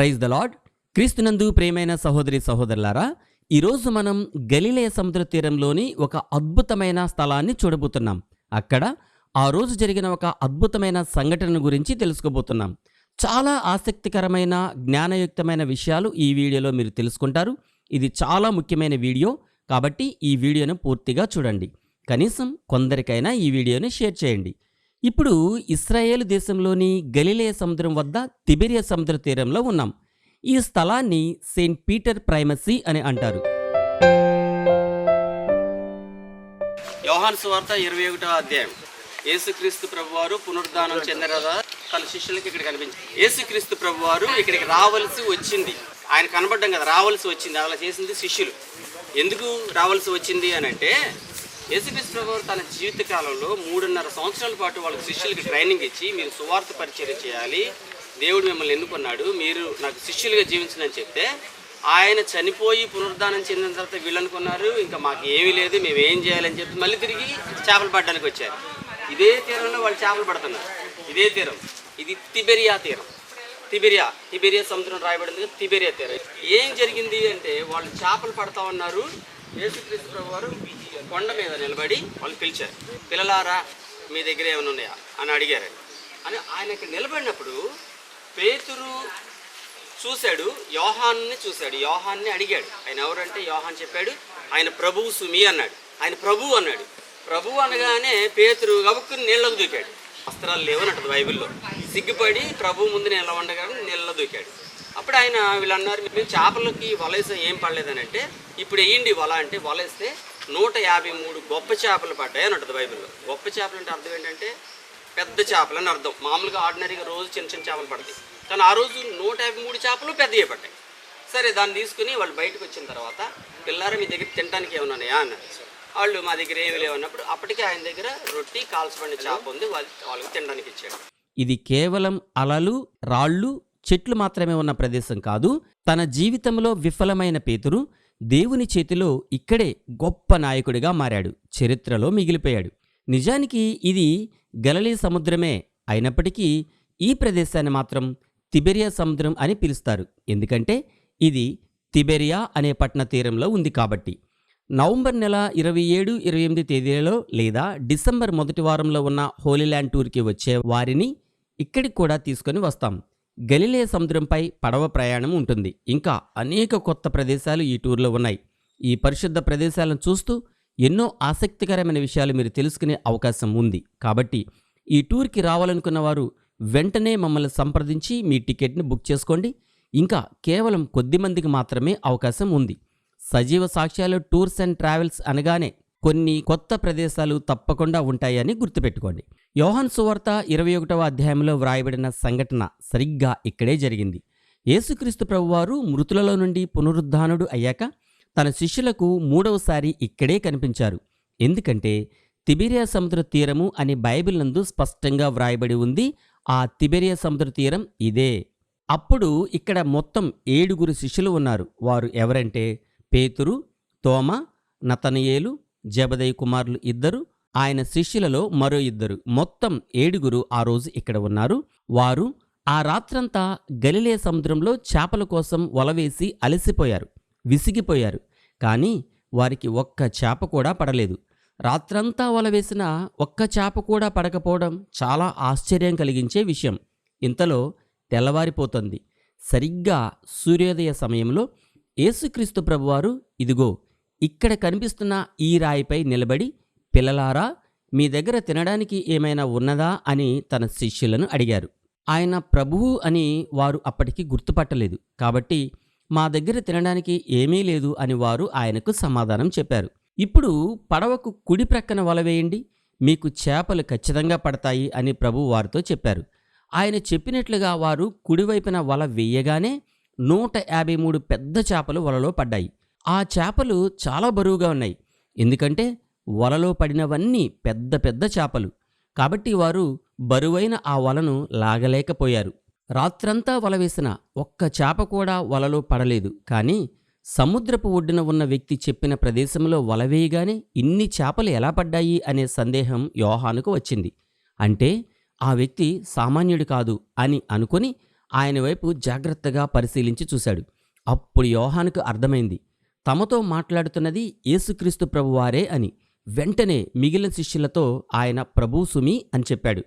Praise the lord క్రీస్తునందు ప్రేమైన సహోదరి సహోదరులారా ఈరోజు మనం గలిలయ సముద్ర తీరంలోని ఒక అద్భుతమైన స్థలాన్ని చూడబోతున్నాం. అక్కడ ఆ రోజు జరిగిన ఒక అద్భుతమైన సంఘటన గురించి తెలుసుకోబోతున్నాం. చాలా ఆసక్తికరమైన జ్ఞానయుక్తమైన విషయాలు ఈ వీడియోలో మీరు తెలుసుకుంటారు. ఇది చాలా ముఖ్యమైన వీడియో కాబట్టి ఈ వీడియోను పూర్తిగా చూడండి. కనీసం కొందరికైనా ఈ వీడియోని షేర్ చేయండి. ఇప్పుడు ఇస్రాయేల్ దేశంలోని గలిలయ సముద్రం వద్ద తిబెరియా సముద్ర తీరంలో ఉన్నాం. ఈ స్థలాన్ని సెయింట్ పీటర్ ప్రైమసీ అని అంటారు. యోహాన్ సువార్త ఇరవై ఒకటో అధ్యాయం. యేసుక్రీస్తు ప్రభువారు పునరుద్ధానం చెందిన తన శిష్యులకు ఇక్కడ కనిపించింది. యేసుక్రీస్తు ప్రభువారు ఇక్కడికి రావలసి వచ్చింది. ఆయన కనబడ్డం కదా రావాల్సి వచ్చింది. అలా చేసింది శిష్యులు. ఎందుకు రావాల్సి వచ్చింది అని అంటే యేసుక్రీస్తు ప్రభువారు తన జీవితకాలంలో మూడున్నర సంవత్సరాల పాటు వాళ్ళ శిష్యులకి ట్రైనింగ్ ఇచ్చి మీరు సువార్త పరిచయం చేయాలి. దేవుడు మిమ్మల్ని ఎన్నుకున్నాడు. మీరు నాకు శిష్యులుగా జీవించనని చెప్తే ఆయన చనిపోయి పునరుద్ధానం చెందిన తర్వాత వీళ్ళు అనుకున్నారు. ఇంకా మాకు ఏమీ లేదు మేము ఏం చేయాలని చెప్పి మళ్ళీ తిరిగి చేపలు పడడానికి వచ్చారు. ఇదే తీరంలో వాళ్ళు చేపలు పడుతున్నారు. ఇదే తీరం. ఇది తిబెరియా తీరం. తిబెరియా తిబెరియా సముద్రం రాయబడింది తిబెరియా తీరం. ఏం జరిగింది అంటే వాళ్ళు చేపలు పడతా ఉన్నారు. యేసుక్రీస్తు ప్రభు వారు కొండ మీద నిలబడి వాళ్ళు పిలిచారు పిల్లలారా మీ దగ్గర ఏమైనా ఉన్నాయా? అని అడిగారు అని ఆయన ఇక్కడ నిలబడినప్పుడు పేతురు చూశాడు యోహాన్ని చూశాడు యోహాన్ని అడిగాడు. ఆయన ఎవరంటే? యోహాన్ చెప్పాడు. ఆయన ప్రభువు సుమి అన్నాడు. ఆయన ప్రభువు అన్నాడు. ప్రభువు అనగానే పేతురు గబుక్కుని నీళ్ళకు దూకాడు. వస్త్రాలు లేవనట్టు బైబిల్లో. సిగ్గుపడి ప్రభు ముందు నీళ్ళ ఉండగానే నీళ్ళలో దూకాడు. అప్పుడు ఆయన వీళ్ళు అన్నారు మేము చేపలకి వలేస ఏం పడలేదని అంటే ఇప్పుడు వేయండి వల అంటే వలేస్తే నూట యాభై మూడు గొప్ప చేపలు పడ్డాయి అని ఉంటుంది బైబిల్లో. గొప్ప చేపలు అంటే అర్థం ఏంటంటే పెద్ద చేపలు అని అర్థం. మామూలుగా ఆర్డినరీగా రోజు చిన్న చిన్న చేపలు పడతాయి. కానీ ఆ రోజు నూట యాభై మూడు చేపలు పెద్దవి పడ్డాయి. సరే దాన్ని తీసుకుని వాళ్ళు బయటకు వచ్చిన తర్వాత పిల్లారా మీ దగ్గర తినడానికి ఏమైనా అన్నారు. వాళ్ళు మా దగ్గర ఏమి లేవన్నప్పుడు అప్పటికే ఆయన దగ్గర రొట్టి కాల్చబడిన చేప ఉంది వాళ్ళకి తినడానికి ఇచ్చాడు. ఇది కేవలం అలలు రాళ్ళు చెట్లు మాత్రమే ఉన్న ప్రదేశం కాదు తన జీవితంలో విఫలమైన పేతురు దేవుని చేతిలో ఇక్కడే గొప్ప నాయకుడిగా మారాడు చరిత్రలో మిగిలిపోయాడు. నిజానికి ఇది గలలీ సముద్రమే అయినప్పటికీ ఈ ప్రదేశాన్ని మాత్రం తిబెరియా సముద్రం అని పిలుస్తారు. ఎందుకంటే ఇది తిబెరియా అనే పట్టణ తీరంలో ఉంది కాబట్టి. నవంబర్ నెల ఇరవై ఏడు ఇరవై ఎనిమిది తేదీలలో లేదా డిసెంబర్ మొదటి వారంలో ఉన్న హోలీల్యాండ్ టూర్కి వచ్చే వారిని ఇక్కడికి కూడా తీసుకొని వస్తాం. గలిలే సముద్రంపై పడవ ప్రయాణం ఉంటుంది. ఇంకా అనేక కొత్త ప్రదేశాలు ఈ టూర్లో ఉన్నాయి. ఈ పరిశుద్ధ ప్రదేశాలను చూస్తూ ఎన్నో ఆసక్తికరమైన విషయాలు మీరు తెలుసుకునే అవకాశం ఉంది. కాబట్టి ఈ టూర్కి రావాలనుకున్న వారు వెంటనే మమ్మల్ని సంప్రదించి మీ టికెట్ని బుక్ చేసుకోండి. ఇంకా కేవలం కొద్ది మందికి మాత్రమే అవకాశం ఉంది. సజీవ సాక్ష్యాలు టూర్స్ అండ్ ట్రావెల్స్ అనగానే కొన్ని కొత్త ప్రదేశాలు తప్పకుండా ఉంటాయని గుర్తుపెట్టుకోండి. యోహన్ సువార్త ఇరవై ఒకటవ అధ్యాయంలో వ్రాయబడిన సంఘటన సరిగ్గా ఇక్కడే జరిగింది. యేసుక్రీస్తు ప్రభువారు మృతులలో నుండి పునరుద్ధానుడు అయ్యాక తన శిష్యులకు మూడవసారి ఇక్కడే కనిపించారు. ఎందుకంటే తిబెరియా సముద్ర తీరము అని బైబిల్ నందు స్పష్టంగా వ్రాయబడి ఉంది ఆ తిబెరియా సముద్ర తీరం ఇదే. అప్పుడు ఇక్కడ మొత్తం ఏడుగురు శిష్యులు ఉన్నారు. వారు ఎవరంటే పేతురు తోమ నతనయేలు జబదయ్య కుమారులు ఇద్దరు ఆయన శిష్యులలో మరో ఇద్దరు. మొత్తం ఏడుగురు ఆ రోజు ఇక్కడ ఉన్నారు. వారు ఆ రాత్రంతా గలిలే సముద్రంలో చేపల కోసం వలవేసి అలసిపోయారు విసిగిపోయారు. కానీ వారికి ఒక్క చేప కూడా పడలేదు. రాత్రంతా వలవేసిన ఒక్క చేప కూడా పడకపోవడం చాలా ఆశ్చర్యం కలిగించే విషయం. ఇంతలో తెల్లవారిపోతుంది. సరిగ్గా సూర్యోదయ సమయంలో యేసుక్రీస్తు ప్రభువారు ఇదిగో ఇక్కడ కనిపిస్తున్న ఈ రాయిపై నిలబడి పిల్లలారా మీ దగ్గర తినడానికి ఏమైనా ఉన్నదా? అని తన శిష్యులను అడిగారు. ఆయన ప్రభువు అని వారు అప్పటికి గుర్తుపట్టలేదు. కాబట్టి మా దగ్గర తినడానికి ఏమీ లేదు అని వారు ఆయనకు సమాధానం చెప్పారు. ఇప్పుడు పడవకు కుడి ప్రక్కన వల వేయండి. మీకు చేపలు ఖచ్చితంగా పడతాయి అని ప్రభు వారితో చెప్పారు. ఆయన చెప్పినట్లుగా వారు కుడివైపున వల వేయగానే నూట యాభై మూడు పెద్ద చేపలు వలలో పడ్డాయి. ఆ చేపలు చాలా బరువుగా ఉన్నాయి. ఎందుకంటే వలలో పడినవన్నీ పెద్ద పెద్ద చేపలు. కాబట్టి వారు బరువైన ఆ వలను లాగలేకపోయారు. రాత్రంతా వల వేసిన ఒక్క చేప కూడా వలలో పడలేదు. కానీ సముద్రపు ఒడ్డున ఉన్న వ్యక్తి చెప్పిన ప్రదేశంలో వల వేయగానే ఇన్ని చేపలు ఎలా పడ్డాయి అనే సందేహం యోహానుకు వచ్చింది. అంటే ఆ వ్యక్తి సామాన్యుడు కాదు అని అనుకొని ఆయన వైపు జాగ్రత్తగా పరిశీలించి చూశాడు. అప్పుడు యోహానుకు అర్థమైంది. తమతో మాట్లాడుతున్నది యేసుక్రీస్తు ప్రభువారే అని. వెంటనే మిగిలిన శిష్యులతో ఆయన ప్రభు సుమి అని చెప్పాడు.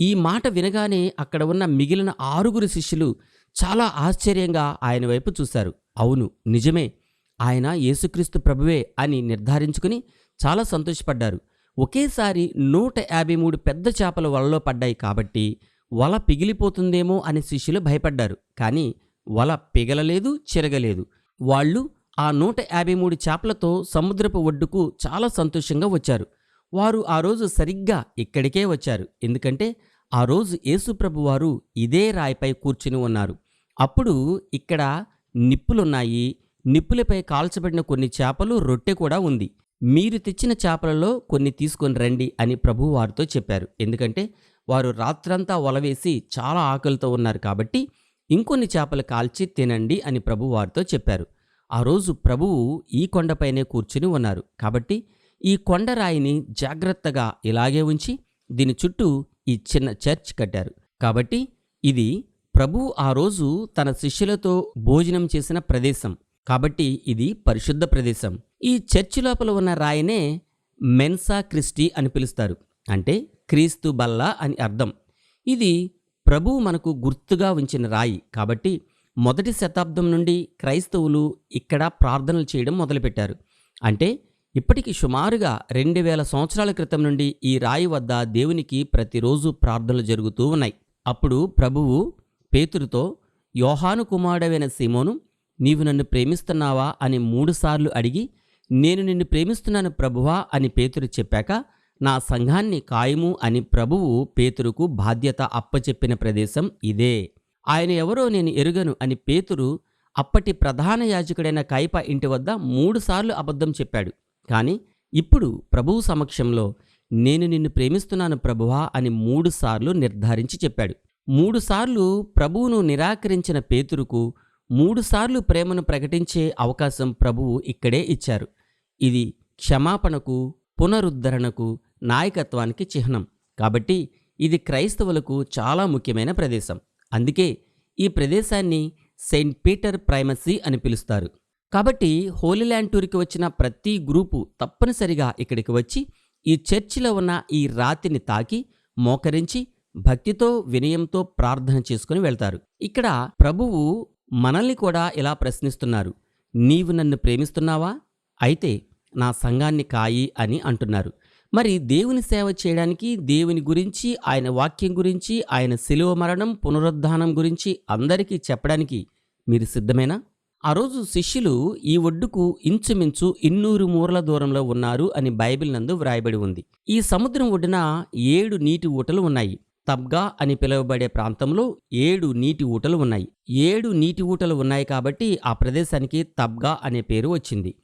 ఈ మాట వినగానే అక్కడ ఉన్న మిగిలిన ఆరుగురు శిష్యులు చాలా ఆశ్చర్యంగా ఆయన వైపు చూశారు. అవును నిజమే. ఆయన యేసుక్రీస్తు ప్రభువే అని నిర్ధారించుకుని చాలా సంతోషపడ్డారు. ఒకేసారి నూట యాభై మూడు పెద్ద చేపలు వలలో పడ్డాయి కాబట్టి వల పిగిలిపోతుందేమో అని శిష్యులు భయపడ్డారు. కానీ వల పిగలలేదు చెరగలేదు. వాళ్ళు ఆ నూట యాభై మూడు చేపలతో సముద్రపు ఒడ్డుకు చాలా సంతోషంగా వచ్చారు. వారు ఆ రోజు సరిగ్గా ఇక్కడికే వచ్చారు. ఎందుకంటే ఆ రోజు యేసుప్రభు వారు ఇదే రాయిపై కూర్చుని ఉన్నారు. అప్పుడు ఇక్కడ నిప్పులున్నాయి. నిప్పులపై కాల్చబడిన కొన్ని చేపలు రొట్టె కూడా ఉంది. మీరు తెచ్చిన చేపలలో కొన్ని తీసుకొని రండి అని ప్రభు వారితో చెప్పారు. ఎందుకంటే వారు రాత్రంతా వలవేసి చాలా ఆకలితో ఉన్నారు కాబట్టి ఇంకొన్ని చేపలు కాల్చి తినండి అని ప్రభు వారితో చెప్పారు. ఆ రోజు ప్రభువు ఈ కొండపైనే కూర్చుని ఉన్నారు. కాబట్టి ఈ కొండరాయిని జాగ్రత్తగా ఇలాగే ఉంచి దీని చుట్టూ ఈ చిన్న చర్చ్ కట్టారు. కాబట్టి ఇది ప్రభు ఆ రోజు తన శిష్యులతో భోజనం చేసిన ప్రదేశం. కాబట్టి ఇది పరిశుద్ధ ప్రదేశం. ఈ చర్చి లోపల ఉన్న రాయినే మెన్సా క్రిస్టి అని పిలుస్తారు. అంటే క్రీస్తు బల్ల అని అర్థం. ఇది ప్రభువు మనకు గుర్తుగా ఉంచిన రాయి. కాబట్టి మొదటి శతాబ్దం నుండి క్రైస్తవులు ఇక్కడ ప్రార్థనలు చేయడం మొదలుపెట్టారు. అంటే ఇప్పటికి సుమారుగా రెండు వేల సంవత్సరాల క్రితం నుండి ఈ రాయి వద్ద దేవునికి ప్రతిరోజు ప్రార్థనలు జరుగుతూ ఉన్నాయి. అప్పుడు ప్రభువు పేతురుతో యోహాను కుమారుడవైన సీమోను నీవు నన్ను ప్రేమిస్తున్నావా? అని మూడుసార్లు అడిగి నేను నిన్ను ప్రేమిస్తున్నాను ప్రభువా అని పేతురు చెప్పాక నా సంఘాన్ని కాయము అని ప్రభువు పేతురుకు బాధ్యత అప్పచెప్పిన ప్రదేశం ఇదే. ఆయన ఎవరో నేను ఎరుగను అని పేతురు అప్పటి ప్రధాన యాజకుడైన కైప ఇంటి వద్ద మూడుసార్లు అబద్ధం చెప్పాడు. కానీ ఇప్పుడు ప్రభువు సమక్షంలో నేను నిన్ను ప్రేమిస్తున్నాను ప్రభువా అని మూడుసార్లు నిర్ధారించి చెప్పాడు. మూడుసార్లు ప్రభువును నిరాకరించిన పేతురుకు మూడుసార్లు ప్రేమను ప్రకటించే అవకాశం ప్రభువు ఇక్కడే ఇచ్చారు. ఇది క్షమాపణకు పునరుద్ధరణకు నాయకత్వానికి చిహ్నం. కాబట్టి ఇది క్రైస్తవులకు చాలా ముఖ్యమైన ప్రదేశం. అందుకే ఈ ప్రదేశాన్ని సెయింట్ పీటర్ ప్రైమసీ అని పిలుస్తారు. కాబట్టి హోలీల్యాండ్ టూర్కి వచ్చిన ప్రతి గ్రూపు తప్పనిసరిగా ఇక్కడికి వచ్చి ఈ చర్చిలో ఉన్న ఈ రాతిని తాకి మోకరించి భక్తితో వినయంతో ప్రార్థన చేసుకుని వెళ్తారు. ఇక్కడ ప్రభువు మనల్ని కూడా ఇలా ప్రశ్నిస్తున్నారు. నీవు నన్ను ప్రేమిస్తున్నావా? అయితే నా సంఘాన్ని కాయి అని అంటున్నారు. మరి దేవుని సేవ చేయడానికి దేవుని గురించి ఆయన వాక్యం గురించి ఆయన శిలువ మరణం పునరుద్ధానం గురించి అందరికీ చెప్పడానికి మీరు సిద్ధమేనా? ఆ రోజు శిష్యులు ఈ ఒడ్డుకు ఇంచుమించు ఇన్నూరు మూరల దూరంలో ఉన్నారు అని బైబిల్ నందు వ్రాయబడి ఉంది. ఈ సముద్రం ఒడ్డున ఏడు నీటి ఊటలు ఉన్నాయి. తబ్గా అని పిలువబడే ప్రాంతంలో ఏడు నీటి ఊటలు ఉన్నాయి. ఏడు నీటి ఊటలు ఉన్నాయి కాబట్టి ఆ ప్రదేశానికి తబ్గా అనే పేరు వచ్చింది.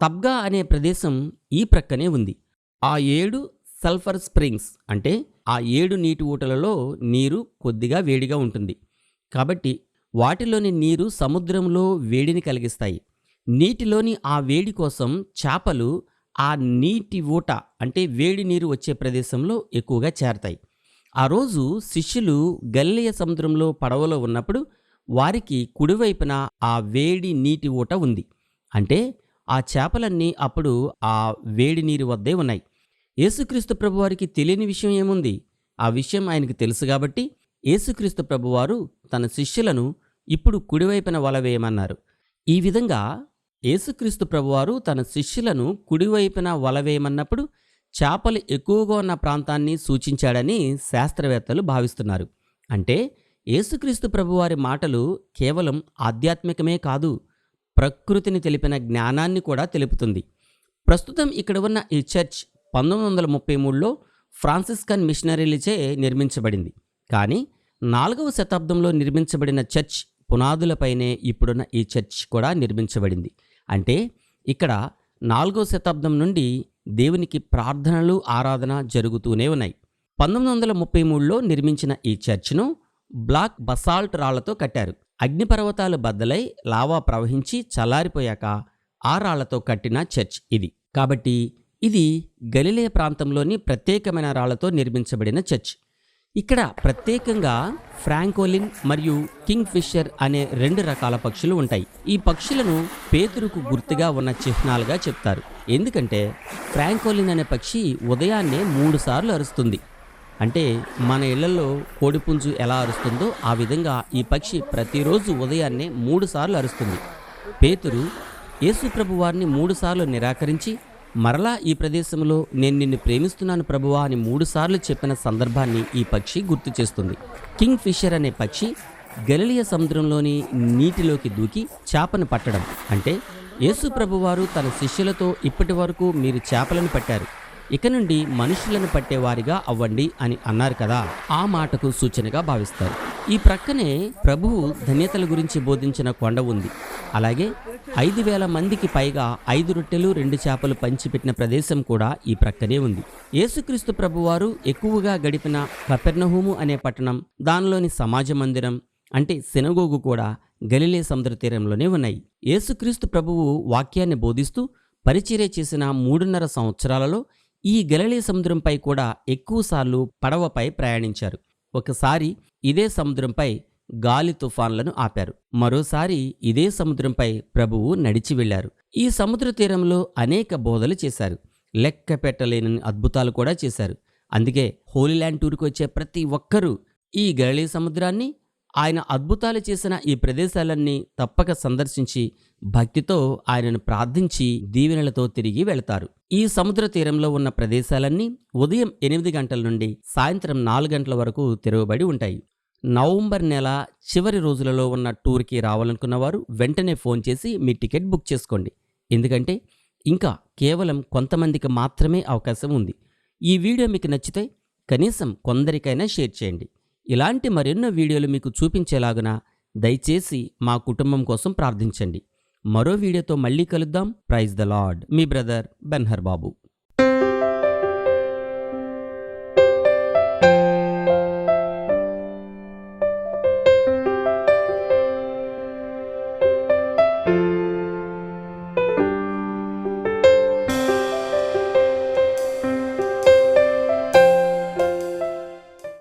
తబ్గా అనే ప్రదేశం ఈ ప్రక్కనే ఉంది. ఆ ఏడు సల్ఫర్ స్ప్రింగ్స్ అంటే ఆ ఏడు నీటి ఊటలలో నీరు కొద్దిగా వేడిగా ఉంటుంది. కాబట్టి వాటిలోని నీరు సముద్రంలో వేడిని కలిగిస్తాయి. నీటిలోని ఆ వేడి కోసం చేపలు ఆ నీటి ఊట అంటే వేడి నీరు వచ్చే ప్రదేశంలో ఎక్కువగా చేరతాయి. ఆ రోజు శిష్యులు గల్లియ సముద్రంలో పడవలో ఉన్నప్పుడు వారికి కుడివైపున ఆ వేడి నీటి ఊట ఉంది. అంటే ఆ చేపలన్నీ అప్పుడు ఆ వేడి నీరు వద్దే ఉన్నాయి. యేసుక్రీస్తు ప్రభువారికి తెలియని విషయం ఏముంది? ఆ విషయం ఆయనకు తెలుసు కాబట్టి యేసుక్రీస్తు ప్రభువారు తన శిష్యులను ఇప్పుడు కుడివైపున వల వేయమన్నారు. ఈ విధంగా యేసుక్రీస్తు ప్రభువారు తన శిష్యులను కుడివైపున వల వేయమన్నప్పుడు చేపలు ఎక్కువగా ఉన్న ప్రాంతాన్ని సూచించాడని శాస్త్రవేత్తలు భావిస్తున్నారు. అంటే యేసుక్రీస్తు ప్రభువారి మాటలు కేవలం ఆధ్యాత్మికమే కాదు ప్రకృతిని తెలిపిన జ్ఞానాన్ని కూడా తెలుపుతుంది. ప్రస్తుతం ఇక్కడ ఉన్న ఈ చర్చ్ పంతొమ్మిది వందల ముప్పై మూడులో ఫ్రాన్సిస్కన్ మిషనరీలచే నిర్మించబడింది. కానీ నాలుగవ శతాబ్దంలో నిర్మించబడిన చర్చ్ పునాదులపైనే ఇప్పుడున్న ఈ చర్చ్ కూడా నిర్మించబడింది. అంటే ఇక్కడ నాలుగవ శతాబ్దం నుండి దేవునికి ప్రార్థనలు ఆరాధన జరుగుతూనే ఉన్నాయి. పంతొమ్మిది వందల ముప్పై మూడులో నిర్మించిన ఈ చర్చ్ను బ్లాక్ బసాల్ట్ రాళ్ళతో కట్టారు. అగ్నిపర్వతాలు బద్దలై లావా ప్రవహించి చల్లారిపోయాక ఆ రాళ్ళతో కట్టిన చర్చ్ ఇది. కాబట్టి ఇది గలిలే ప్రాంతంలోని ప్రత్యేకమైన రాళ్ళతో నిర్మించబడిన చర్చ్. ఇక్కడ ప్రత్యేకంగా ఫ్రాంకోలిన్ మరియు కింగ్ ఫిషర్ అనే రెండు రకాల పక్షులు ఉంటాయి. ఈ పక్షులను పేతురుకు గుర్తుగా ఉన్న చిహ్నాలుగా చెప్తారు. ఎందుకంటే ఫ్రాంకోలిన్ అనే పక్షి ఉదయాన్నే మూడు సార్లు అరుస్తుంది. అంటే మన ఇళ్ళలో కోడిపుంజు ఎలా అరుస్తుందో ఆ విధంగా ఈ పక్షి ప్రతిరోజు ఉదయాన్నే మూడుసార్లు అరుస్తుంది. పేతురు యేసుప్రభు వారిని మూడుసార్లు నిరాకరించి మరలా ఈ ప్రదేశంలో నేను నిన్ను ప్రేమిస్తున్నాను ప్రభువా అని మూడుసార్లు చెప్పిన సందర్భాన్ని ఈ పక్షి గుర్తు చేస్తుంది. కింగ్ ఫిషర్ అనే పక్షి గలిలియ సముద్రంలోని నీటిలోకి దూకి చేపను పట్టడం. అంటే యేసుప్రభువారు తన శిష్యులతో ఇప్పటి వరకు మీరు చేపలను పట్టారు. ఇక నుండి మనుషులను పట్టేవారిగా అవ్వండి అని అన్నారు కదా ఆ మాటకు సూచనగా భావిస్తారు. ఈ ప్రక్కనే ప్రభువు ధన్యతల గురించి బోధించిన కొండ ఉంది. అలాగే ఐదు వేల మందికి పైగా ఐదు రొట్టెలు రెండు చేపలు పంచిపెట్టిన ప్రదేశం కూడా ఈ ప్రక్కనే ఉంది. యేసుక్రీస్తు ప్రభువారు ఎక్కువగా గడిపిన కపెర్నహూము అనే పట్టణం దానిలోని సమాజ మందిరం అంటే శనగోగు కూడా గలిలే సముద్ర తీరంలోనే ఉన్నాయి. యేసుక్రీస్తు ప్రభువు వాక్యాన్ని బోధిస్తూ పరిచర్య చేసిన మూడున్నర సంవత్సరాలలో ఈ గలలీ సముద్రంపై కూడా ఎక్కువసార్లు పడవపై ప్రయాణించారు. ఒకసారి ఇదే సముద్రంపై గాలి తుఫాన్లను ఆపారు. మరోసారి ఇదే సముద్రంపై ప్రభువు నడిచి వెళ్ళారు ఈ సముద్ర తీరంలో అనేక బోధలు చేశారు. లెక్క పెట్టలేని అద్భుతాలు కూడా చేశారు. అందుకే హోలీల్యాండ్ టూర్కి వచ్చే ప్రతి ఒక్కరూ ఈ గలిలే సముద్రాన్ని ఆయన అద్భుతాలు చేసిన ఈ ప్రదేశాలన్నీ తప్పక సందర్శించి భక్తితో ఆయనను ప్రార్థించి దీవెనలతో తిరిగి వెళతారు. ఈ సముద్ర తీరంలో ఉన్న ప్రదేశాలన్నీ ఉదయం ఎనిమిది గంటల నుండి సాయంత్రం నాలుగు గంటల వరకు తెరవబడి ఉంటాయి. నవంబర్ నెల చివరి రోజులలో ఉన్న టూర్కి రావాలనుకున్న వారు వెంటనే ఫోన్ చేసి మీ టికెట్ బుక్ చేసుకోండి. ఎందుకంటే ఇంకా కేవలం కొంతమందికి మాత్రమే అవకాశం ఉంది. ఈ వీడియో మీకు నచ్చితే కనీసం కొందరికైనా షేర్ చేయండి. ఇలాంటి మరెన్నో వీడియోలు మీకు చూపించేలాగున దయచేసి మా కుటుంబం కోసం ప్రార్థించండి. మరో వీడియోతో మళ్ళీ కలుద్దాం. Praise the Lord. Me brother Benhur Babu